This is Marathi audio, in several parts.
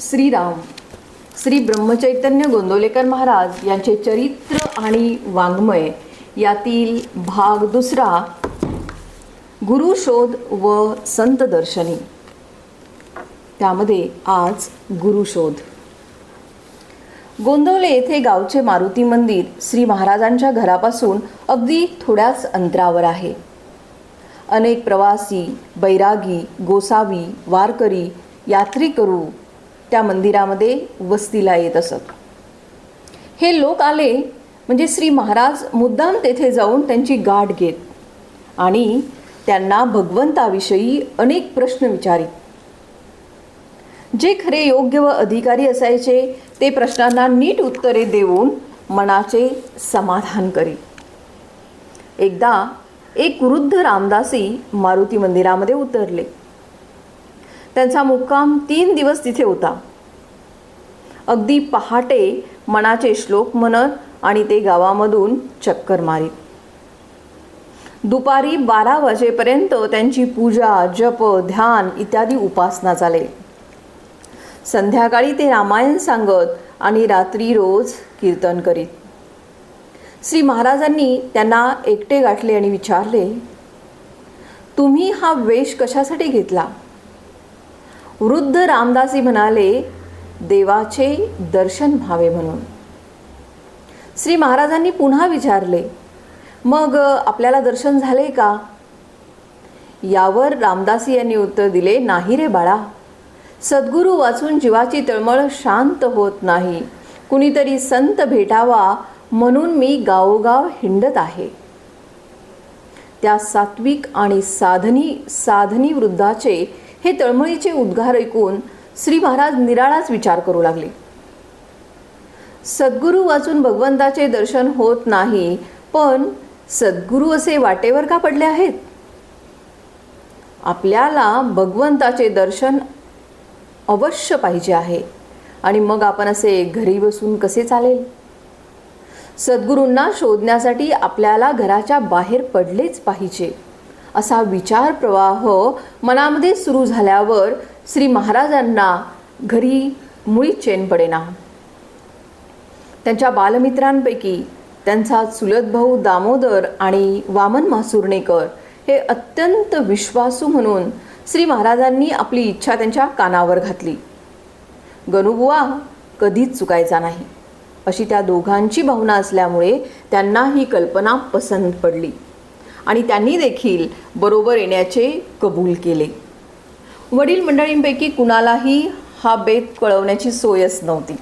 श्रीराम श्री ब्रह्मचैतन्य गोंदवलेकर महाराज यांचे चरित्र आणि वाङ्मय यातील भाग दुसरा गुरुशोध व संत दर्शनी. त्यामध्ये आज गुरुशोध गोंदवले येथे गावचे मारुती मंदिर श्री महाराजांच्या घरापासून अगदी थोड्याच अंतरावर आहे. अनेक प्रवासी बैरागी गोसावी वारकरी यात्रेकरू त्या मंदिरामध्ये वस्तीला येत असत. हे लोक आले म्हणजे श्री महाराज मुद्दाम तेथे जाऊन त्यांची गाठ घेत आणि त्यांना भगवंताविषयी अनेक प्रश्न विचारित. जे खरे योग्य व अधिकारी असायचे ते प्रश्नांना नीट उत्तरे देऊन मनाचे समाधान करीत. एकदा एक वृद्ध रामदासी मारुती मंदिरामध्ये उतरले. त्यांचा मुक्काम तीन दिवस तिथे होता. अगदी पहाटे मनाचे श्लोक म्हणत आणि ते गावामधून चक्कर मारीत. दुपारी बारा वाजेपर्यंत त्यांची पूजा जप ध्यान इत्यादी उपासना चाले. संध्याकाळी ते रामायण सांगत आणि रात्री रोज कीर्तन करीत. श्री महाराजांनी त्यांना एकटे गाठले आणि विचारले तुम्ही हा वेश कशासाठी घेतला? वृद्ध रामदासी म्हणाले देवाचे दर्शन व्हावे म्हणून. श्री महाराजांनी पुन्हा विचारले मग आपल्याला दर्शन झाले का? यावर रामदासी यांनी उत्तर दिले नाही रे बाळा. सद्गुरू वाचून जीवाची तळमळ शांत होत नाही. कुणीतरी संत भेटावा म्हणून मी गावोगाव हिंडत आहे. त्या सात्विक आणि साधनी साधनी वृद्धाचे हे तळमळीचे उद्गार ऐकून श्री महाराज निराळाच विचार करू लागले. सद्गुरू वाचून भगवंताचे दर्शन होत नाही पण सद्गुरू असे वाटेवर का पडले आहेत? आपल्याला भगवंताचे दर्शन अवश्य पाहिजे आहे आणि मग आपण असे घरी बसून कसे चालेल? सद्गुरूंना शोधण्यासाठी आपल्याला घराच्या बाहेर पडलेच पाहिजे. असा विचार प्रवाह मनामध्ये सुरू झाल्यावर श्री महाराजांना घरी मुळी चेन पडेना. त्यांच्या बालमित्रांपैकी त्यांचा चुलत भाऊ दामोदर आणि वामन मासुर्णेकर हे अत्यंत विश्वासू म्हणून श्री महाराजांनी आपली इच्छा त्यांच्या कानावर घातली. गणुबुवा कधीच चुकायचा नाही. अशी त्या दोघांची भावना असल्यामुळे त्यांना ही कल्पना पसंत पडली. आणि त्यांनी देखील बरोबर येण्याचे कबूल केले. वडील मंडळींपैकी कुणालाही हा बेत कळवण्याची सोयच नव्हती.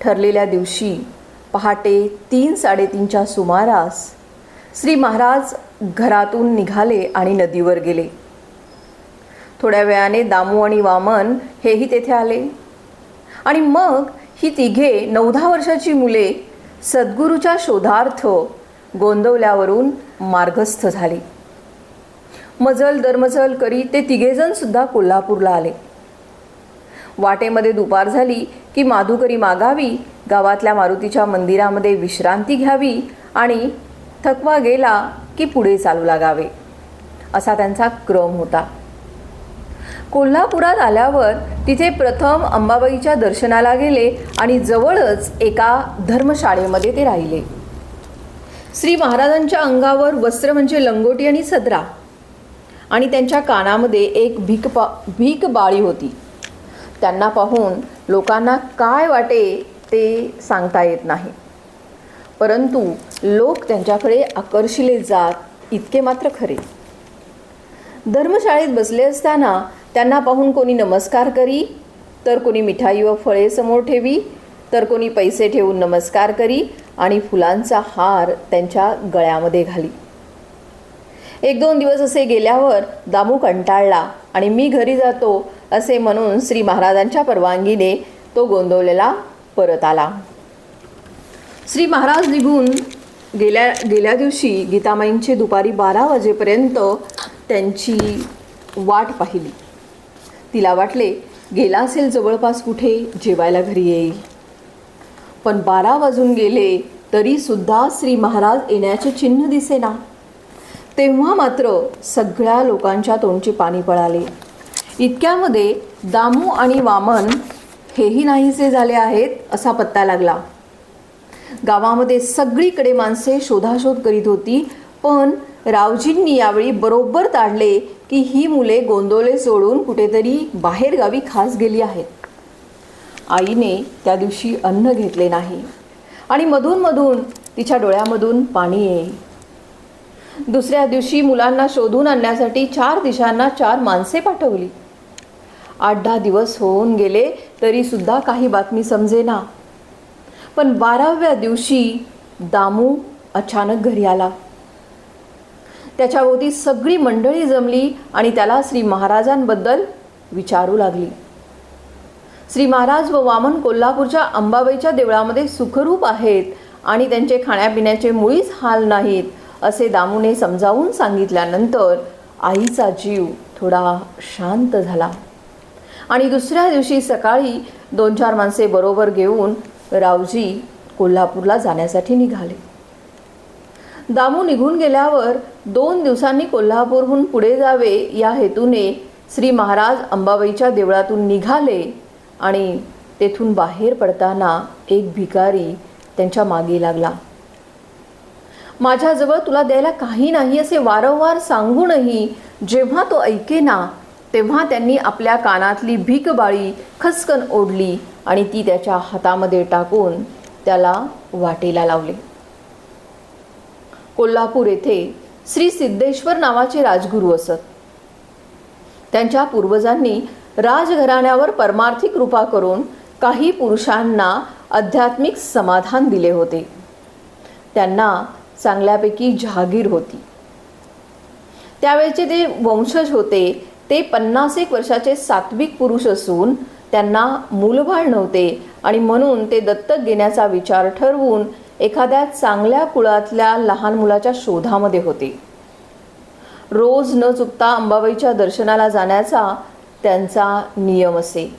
ठरलेल्या दिवशी पहाटे तीन साडेतीनच्या सुमारास श्री महाराज घरातून निघाले आणि नदीवर गेले. थोड्या वेळाने दामू आणि वामन हेही तेथे आले. आणि मग ही तिघे नऊ दहा वर्षाची मुले सद्गुरूच्या शोधार्थ गोंदवल्यावरून मार्गस्थ झाली. मजल दरमजल करी ते तिघेजण सुद्धा कोल्हापूरला आले. वाटेमध्ये दुपार झाली की माधुकरी मागावी गावातल्या मारुतीच्या मंदिरामध्ये विश्रांती घ्यावी आणि थकवा गेला की पुढे चालू लागावे असा त्यांचा क्रम होता. कोल्हापुरात आल्यावर तिथे प्रथम अंबाबाईच्या दर्शनाला गेले आणि जवळच एका धर्मशाळेमध्ये ते राहिले. श्री महाराजांच्या अंगावर वस्त्र म्हणजे लंगोटी आणि सदरा. आणि त्यांच्या कानामध्ये एक भीक पा भीक बाळी होती. त्यांना पाहून लोकांना काय वाटे ते सांगता येत नाही. परंतु लोक त्यांच्याकडे आकर्षिले जात इतके मात्र खरे. धर्मशाळेत बसले असताना त्यांना पाहून कोणी नमस्कार करी तर कोणी मिठाई व फळे समोर ठेवी तर कोणी पैसे ठेवून नमस्कार करी आणि फुलांचा हार त्यांच्या गळ्यामध्ये घाली. एक दोन दिवस असे गेल्यावर दामू कंटाळला आणि मी घरी जातो असे म्हणून श्री महाराजांच्या परवानगीने तो गोंदवलेला परत आला. श्री महाराज निघून गेल्या गेल्या दिवशी गीतामाईंचे दुपारी बारा वाजेपर्यंत त्यांची वाट पाहिली. तिला वाटले गेला असेल जवळपास कुठे जेवायला घरी येईल. पण बारा वाजून गेले तरीसुद्धा श्री महाराज येण्याचे चिन्ह दिसेना. तेव्हा मात्र सगळ्या लोकांच्या तोंडची पाणी पळाले. इतक्यामध्ये दामू आणि वामन हेही नाहीसे झाले आहेत असा पत्ता लागला. गावामध्ये सगळीकडे माणसे शोधाशोध करीत होती पण रावजींनी यावेळी बरोबर ताडले की ही मुले गोंदोले सोडून कुठेतरी बाहेरगावी खास गेली आहेत. आईने त्या दिवशी अन्न घेतले नाही. आणि मधून मधून तिच्या डोळ्यामधून पाणी येई दुसऱ्या दिवशी मुलांना शोधून आणण्यासाठी चार दिशांना चार माणसे पाठवली. आठ दहा दिवस होऊन गेले तरी सुद्धा काही बातमी समजेना. पण बाराव्या दिवशी दामू अचानक घरी आला. त्याच्याभोवती सगळी मंडळी जमली आणि त्याला श्री महाराजांबद्दल विचारू लागली. श्री महाराज व वामन कोल्हापूरच्या अंबाबाईच्या देवळामध्ये सुखरूप आहेत आणि त्यांचे खाण्यापिण्याचे मुळीच हाल नाहीत असे दामूने समजावून सांगितल्यानंतर आईचा जीव थोडा शांत झाला. आणि दुसऱ्या दिवशी सकाळी दोन चार माणसे बरोबर घेऊन रावजी कोल्हापूरला जाण्यासाठी निघाले. दामू निघून गेल्यावर दोन दिवसांनी कोल्हापूरहून पुढे जावे या हेतूने श्री महाराज अंबाबाईच्या देवळातून निघाले आणि तेथून बाहेर पडताना एक भिकारी त्यांच्या मागे लागला. माझ्याजवळ तुला द्यायला काही नाही असे वारंवार सांगूनही जेव्हा तो ऐकेना तेव्हा त्यांनी आपल्या कानातली भीकबाळी खसकन ओढली आणि ती त्याच्या हातामध्ये टाकून त्याला वाटेला लावले. कोल्हापूर येथे श्री सिद्धेश्वर नावाचे राजगुरू असत. त्यांच्या पूर्वजांनी राजघराण्यावर परमार्थिक कृपा करून काही पुरुषांना आध्यात्मिक समाधान दिले होते. त्यांना चांगल्यापैकी जहागीर होती. त्यावेळचे जे वंशज होते ते पन्नास एक वर्षाचे सात्विक पुरुष असून त्यांना मूलबाळ नव्हते आणि म्हणून ते दत्तक घेण्याचा विचार ठरवून एखाद्या चांगल्या कुळातल्या लहान मुलाच्या शोधामध्ये होते. रोज न चुकता अंबाबाईच्या दर्शनाला जाण्याचा त्यांचा नियम असे.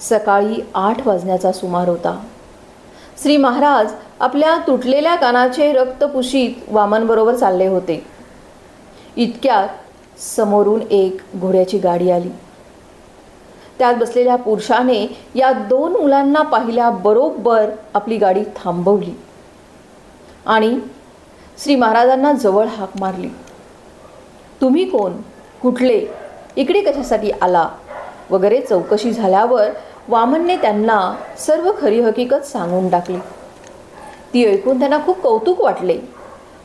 सकाळी आठ वाजण्याचा सुमार होता. श्री महाराज आपल्या तुटलेल्या कानाचे रक्तपुशीत वामनबरोबर चालले होते. इतक्यात समोरून एक घोड्याची गाडी आली. त्यात बसलेल्या पुरुषाने या दोन मुलांना पाहिल्याबरोबर आपली गाडी थांबवली आणि श्री महाराजांना जवळ हाक मारली. तुम्ही कोण? कुठले? इकडे कशासाठी आला? वगैरे चौकशी झाल्यावर वामनने त्यांना सर्व खरी हकीकत सांगून टाकली. ती ऐकून त्यांना खूप कौतुक वाटले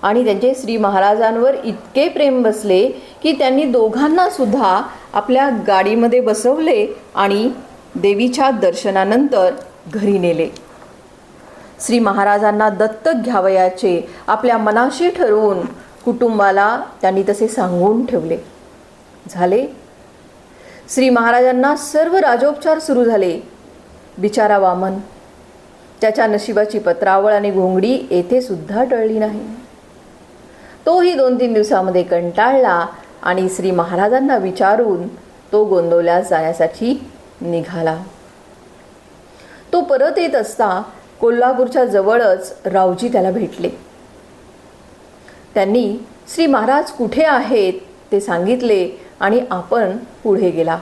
आणि त्यांचे श्री महाराजांवर इतके प्रेम बसले की त्यांनी दोघांना सुद्धा आपल्या गाडीमध्ये बसवले आणि देवीच्या दर्शनानंतर घरी नेले. श्री महाराजांना दत्तक घ्यावयाचे आपल्या मनाशी ठरवून कुटुंबाला त्यांनी तसे सांगून ठेवले. झाले. श्री महाराजांना सर्व राजोपचार सुरू झाले. बिचारा वामन त्याच्या नशिबाची पत्रावळ आणि घोंगडी येथे सुद्धा टळली नाही. तोही दोन तीन दिवसामध्ये कंटाळला आणि श्री महाराजांना विचारून तो गोंदवल्या जाण्यासाठी निघाला. तो परत येत असता कोल्हापूरच्या जवळच रावजी त्याला भेटले. त्यांनी श्री महाराज कुठे आहेत? ते सांगितले आणि आपण पुढे गेला.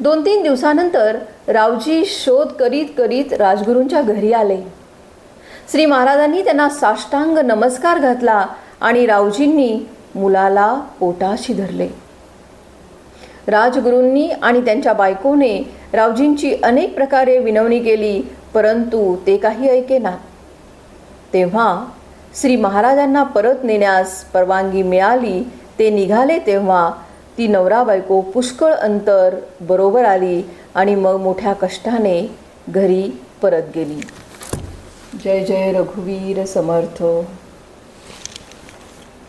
दोन तीन दिवसानंतर रावजी शोध करीत करीत राजगुरूंच्या घरी आले. श्री महाराजांनी त्यांना साष्टांग नमस्कार घातला आणि रावजींनी मुलाला पोटाशी धरले. राजगुरूंनी आणि त्यांच्या बायकोने रावजींची अनेक प्रकारे विनवणी केली परंतु ते काही ऐकेना तेव्हा श्री महाराजांना परत नेण्यास परवानगी मिळाली ते निघाले तेव्हा ती नवरा बायको पुष्कळ अंतर बरोबर आली आणि मग मोठ्या कष्टाने घरी परत गेली. जय जय रघुवीर समर्थ.